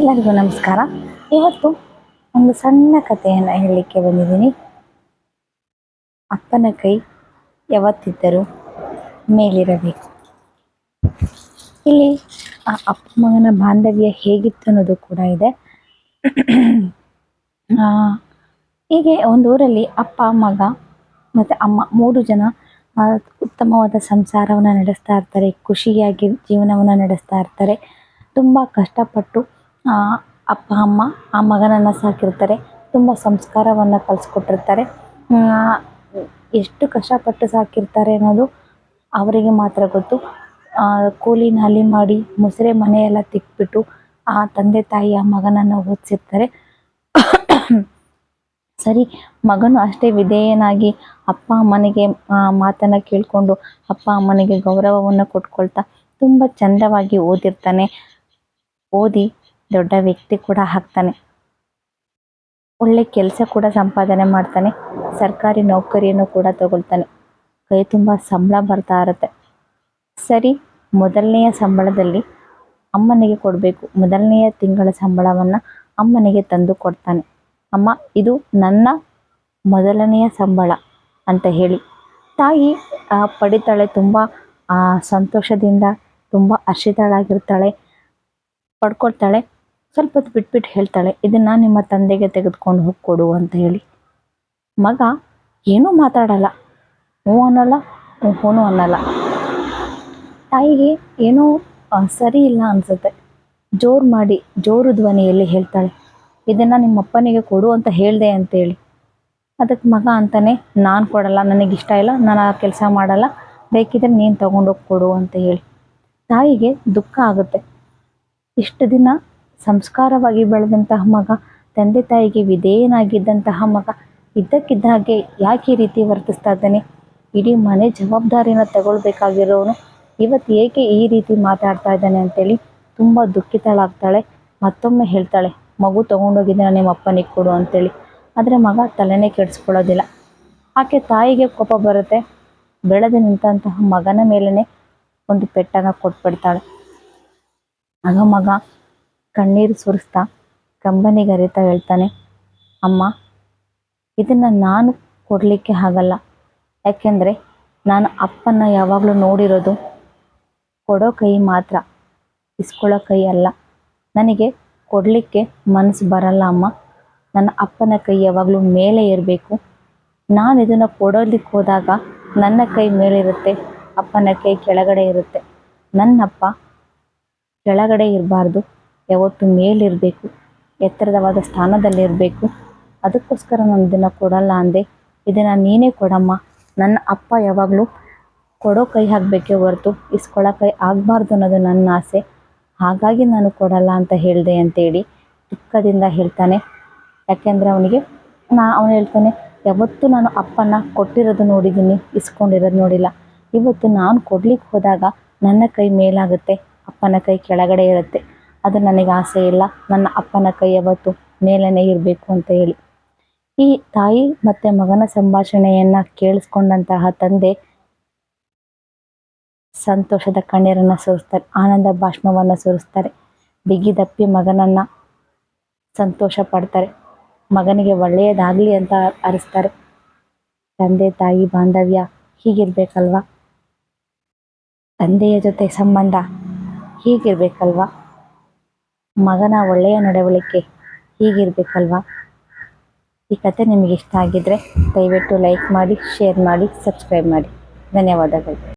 ಎಲ್ಲರಿಗೂ ನಮಸ್ಕಾರ. ಇವತ್ತು ಒಂದು ಸಣ್ಣ ಕಥೆಯನ್ನು ಹೇಳಲಿಕ್ಕೆ ಬಂದಿದ್ದೀನಿ. ಅಪ್ಪನ ಕೈ ಯಾವತ್ತಿದ್ದರೂ ಮೇಲಿರಬೇಕು. ಇಲ್ಲಿ ಆ ಅಪ್ಪ ಮಗನ ಬಾಂಧವ್ಯ ಹೇಗಿತ್ತು ಅನ್ನೋದು ಕೂಡ ಇದೆ. ಹೀಗೆ ಒಂದು ಊರಲ್ಲಿ ಅಪ್ಪ, ಮಗ ಮತ್ತು ಅಮ್ಮ ಮೂರು ಜನ ಉತ್ತಮವಾದ ಸಂಸಾರವನ್ನು ನಡೆಸ್ತಾ ಇರ್ತಾರೆ, ಖುಷಿಯಾಗಿ ಜೀವನವನ್ನು ನಡೆಸ್ತಾ ಇರ್ತಾರೆ. ತುಂಬ ಕಷ್ಟಪಟ್ಟು ಅಪ್ಪ, ಅಮ್ಮ, ಆ ಮಗನನ್ನು ಸಾಕಿರ್ತಾರೆ ತುಂಬ ಸಂಸ್ಕಾರವನ್ನು ಕಲಿಸ್ಕೊಟ್ಟಿರ್ತಾರೆ. ಎಷ್ಟು ಕಷ್ಟಪಟ್ಟು ಸಾಕಿರ್ತಾರೆ ಅನ್ನೋದು ಅವರಿಗೆ ಮಾತ್ರ ಗೊತ್ತು. ಕೂಲಿ ನಾಲಿ ಮಾಡಿ ಮೊಸರೆ ಮನೆಯೆಲ್ಲ ತಿಕ್ಬಿಟ್ಟು ಆ ತಂದೆ ತಾಯಿ, ಆ ಮಗನನ್ನು ಓದಿಸಿರ್ತಾರೆ. ಸರಿ, ಮಗನು ಅಷ್ಟೇ ವಿಧೇಯನಾಗಿ ಅಪ್ಪ, ಅಮ್ಮನಿಗೆ ಮಾತನ್ನ ಕೇಳಿಕೊಂಡು ಅಪ್ಪ, ಅಮ್ಮನಿಗೆ ಗೌರವವನ್ನು ಕೊಟ್ಕೊಳ್ತಾ ತುಂಬ ಚಂದವಾಗಿ ಓದಿರ್ತಾನೆ. ಓದಿ ದೊಡ್ಡ ವ್ಯಕ್ತಿ ಕೂಡ ಆಗ್ತಾನೆ. ಒಳ್ಳೆ ಕೆಲಸ ಕೂಡ ಸಂಪಾದನೆ ಮಾಡ್ತಾನೆ. ಸರ್ಕಾರಿ ನೌಕರಿಯನ್ನು ಕೂಡ ತಗೊಳ್ತಾನೆ. ಕೈ ತುಂಬ ಸಂಬಳ ಬರ್ತಾ ಇರುತ್ತೆ. ಸರಿ, ಮೊದಲನೆಯ ಸಂಬಳದಲ್ಲಿ ಅಮ್ಮನಿಗೆ ಕೊಡಬೇಕು. ಮೊದಲನೆಯ ತಿಂಗಳ ಸಂಬಳವನ್ನು ಅಮ್ಮನಿಗೆ ತಂದು ಕೊಡ್ತಾನೆ. ಅಮ್ಮ, ಇದು ನನ್ನ ಮೊದಲನೆಯ ಸಂಬಳ ಅಂತ ಹೇಳಿ. ತಾಯಿ ಪಡಿತಾಳೆ ತುಂಬ ಸಂತೋಷದಿಂದ ತುಂಬ ಹರ್ಷಿತಳಾಗಿರ್ತಾಳೆ, ಪಡ್ಕೊಳ್ತಾಳೆ. ಸ್ವಲ್ಪ ಹೊತ್ತು ಬಿಟ್ಬಿಟ್ಟು ಹೇಳ್ತಾಳೆ, ಇದನ್ನು ನಿಮ್ಮ ತಂದೆಗೆ ತೆಗೆದುಕೊಂಡು ಹೋಗಿ ಕೊಡು ಅಂತ ಹೇಳಿ. ಮಗ ಏನೂ ಮಾತಾಡಲ್ಲ. ಹ್ಞೂ ಅನ್ನಲ್ಲ ಹ್ಞೂ ಅನ್ನಲ್ಲ. ತಾಯಿಗೆ ಏನೋ ಸರಿ ಇಲ್ಲ ಅನಿಸುತ್ತೆ. ಜೋರು ಮಾಡಿ, ಜೋರು ಧ್ವನಿಯಲ್ಲಿ ಹೇಳ್ತಾಳೆ, ಇದನ್ನು ನಿಮ್ಮ ಅಪ್ಪನಿಗೆ ಕೊಡು ಅಂತ ಹೇಳಿದೆ ಅಂತೇಳಿ ಅದಕ್ಕೆ ಮಗ ಅಂತಾನೆ, ನಾನು ಕೊಡಲ್ಲ, ನನಗೆ ಇಷ್ಟ ಇಲ್ಲ, ನಾನು ಆ ಕೆಲಸ ಮಾಡಲ್ಲ, ಬೇಕಿದ್ರೆ ನೀನು ತಗೊಂಡೋಗಿ ಕೊಡು ಅಂತ ಹೇಳಿ. ತಾಯಿಗೆ ದುಃಖ ಆಗುತ್ತೆ. ಇಷ್ಟು ದಿನ ಸಂಸ್ಕಾರವಾಗಿ ಬೆಳೆದಂತಹ ಮಗ, ತಂದೆ ತಾಯಿಗೆ ವಿಧೇಯನಾಗಿದ್ದಂತಹ ಮಗ, ಇದ್ದಕ್ಕಿದ್ದ ಹಾಗೆ ಯಾಕೆ ಈ ರೀತಿ ವರ್ತಿಸ್ತಾ ಇದ್ದಾನೆ? ಇಡೀ ಮನೆ ಜವಾಬ್ದಾರಿನ ತಗೊಳ್ಬೇಕಾಗಿರೋನು ಇವತ್ತು ಏಕೆ ಈ ರೀತಿ ಮಾತಾಡ್ತಾ ಇದ್ದಾನೆ ಅಂತೇಳಿ ತುಂಬ ದುಃಖಿತಳಾಗ್ತಾಳೆ. ಮತ್ತೊಮ್ಮೆ ಹೇಳ್ತಾಳೆ, ಮಗು ತೊಗೊಂಡೋಗಿದ್ದಾನೆ ನಿಮ್ಮ ಅಪ್ಪನಿಗೆ ಕೊಡು ಅಂತೇಳಿ. ಆದರೆ ಮಗ ತಲೆನೇ ಕೆಡಿಸ್ಕೊಳ್ಳೋದಿಲ್ಲ. ಆಕೆ ತಾಯಿಗೆ ಕೋಪ ಬರುತ್ತೆ. ಬೆಳೆದು ನಿಂತಹ ಮಗನ ಮೇಲೇ ಒಂದು ಪೆಟ್ಟನ್ನು ಕೊಟ್ಬಿಡ್ತಾಳೆ. ಆಗ ಮಗ ಕಣ್ಣೀರು ಸುರಿಸ್ತಾ ಕಂಬನಿಗೆ ಅರಿತಾ ಹೇಳ್ತಾನೆ, ಅಮ್ಮ, ಇದನ್ನು ನಾನು ಕೊಡಲಿಕ್ಕೆ ಆಗಲ್ಲ. ಯಾಕೆಂದರೆ ನಾನು ಅಪ್ಪನ ಯಾವಾಗಲೂ ನೋಡಿರೋದು ಕೊಡೋ ಕೈ ಮಾತ್ರ, ಇಸ್ಕೊಳ್ಳೋ ಕೈ ಅಲ್ಲ. ನನಗೆ ಕೊಡಲಿಕ್ಕೆ ಮನಸ್ಸು ಬರಲ್ಲ, ಅಮ್ಮ. ನನ್ನ ಅಪ್ಪನ ಕೈ ಯಾವಾಗಲೂ ಮೇಲೆ ಇರಬೇಕು ನಾನು ಇದನ್ನು ಕೊಡೋದಕ್ಕೆ ಹೋದಾಗ ನನ್ನ ಕೈ ಮೇಲಿರುತ್ತೆ, ಅಪ್ಪನ ಕೈ ಕೆಳಗಡೆ ಇರುತ್ತೆ. ನನ್ನಪ್ಪ ಕೆಳಗಡೆ ಇರಬಾರ್ದು. ಯಾವತ್ತು ಮೇಲಿರಬೇಕು, ಎತ್ತರದವಾದ ಸ್ಥಾನದಲ್ಲಿರಬೇಕು. ಅದಕ್ಕೋಸ್ಕರ ನಾನು ಇದನ್ನು ಕೊಡಲ್ಲ ಅಂದೆ. ಇದನ್ನು ನೀನೇ ಕೊಡಮ್ಮ. ನನ್ನ ಅಪ್ಪ ಯಾವಾಗಲೂ ಕೊಡೋ ಕೈ ಹಾಕಬೇಕೇ ಹೊರತು ಇಸ್ಕೊಳ್ಳೋ ಕೈ ಆಗಬಾರ್ದು ಅನ್ನೋದು ನನ್ನ ಆಸೆ. ಹಾಗಾಗಿ ನಾನು ಕೊಡಲ್ಲ ಅಂತ ಹೇಳಿದೆ ಅಂತೇಳಿ ದುಃಖದಿಂದ ಹೇಳ್ತಾನೆ. ಯಾಕೆಂದರೆ ಅವನಿಗೆ, ನಾ ಅವನು ಹೇಳ್ತಾನೆ, ಯಾವತ್ತೂ ನಾನು ಅಪ್ಪನ ಕೊಟ್ಟಿರೋದು ನೋಡಿದ್ದೀನಿ, ಇಸ್ಕೊಂಡಿರೋದು ನೋಡಿಲ್ಲ. ಇವತ್ತು ನಾನು ಕೊಡ್ಲಿಕ್ಕೆ ಹೋದಾಗ ನನ್ನ ಕೈ ಮೇಲಾಗುತ್ತೆ, ಅಪ್ಪನ ಕೈ ಕೆಳಗಡೆ ಇರುತ್ತೆ. ಅದು ನನಗೆ ಆಸೆ ಇಲ್ಲ. ನನ್ನ ಅಪ್ಪನ ಕೈ ಯಾವತ್ತು ಮೇಲನೆ ಇರಬೇಕು ಅಂತ ಹೇಳಿ. ಈ ತಾಯಿ ಮತ್ತು ಮಗನ ಸಂಭಾಷಣೆಯನ್ನು ಕೇಳಿಸ್ಕೊಂಡಂತಹ ತಂದೆ ಸಂತೋಷದ ಕಣ್ಣೀರನ್ನು ಸುರಿಸ್ತಾರೆ. ಆನಂದ ಭಾಷಣವನ್ನು ಸುರಿಸ್ತಾರೆ. ಬಿಗಿದಪ್ಪಿ ಮಗನನ್ನು ಸಂತೋಷ ಪಡ್ತಾರೆ. ಮಗನಿಗೆ ಒಳ್ಳೆಯದಾಗಲಿ ಅಂತ ಅರಿಸ್ತಾರೆ. ತಂದೆ, ತಾಯಿ, ಬಾಂಧವ್ಯ ಹೀಗಿರ್ಬೇಕಲ್ವಾ? ತಂದೆಯ ಜೊತೆ ಸಂಬಂಧ ಹೀಗಿರ್ಬೇಕಲ್ವಾ? ಮಗನ ಒಳ್ಳೆಯ ನಡವಳಿಕೆ ಹೀಗಿರಬೇಕಲ್ವಾ? ಈ ಕತೆ ನಿಮಗೆ ಇಷ್ಟ ಆಗಿದ್ದರೆ ದಯವಿಟ್ಟು ಲೈಕ್ ಮಾಡಿ, ಶೇರ್ ಮಾಡಿ, ಸಬ್ಸ್ಕ್ರೈಬ್ ಮಾಡಿ. ಧನ್ಯವಾದಗಳು.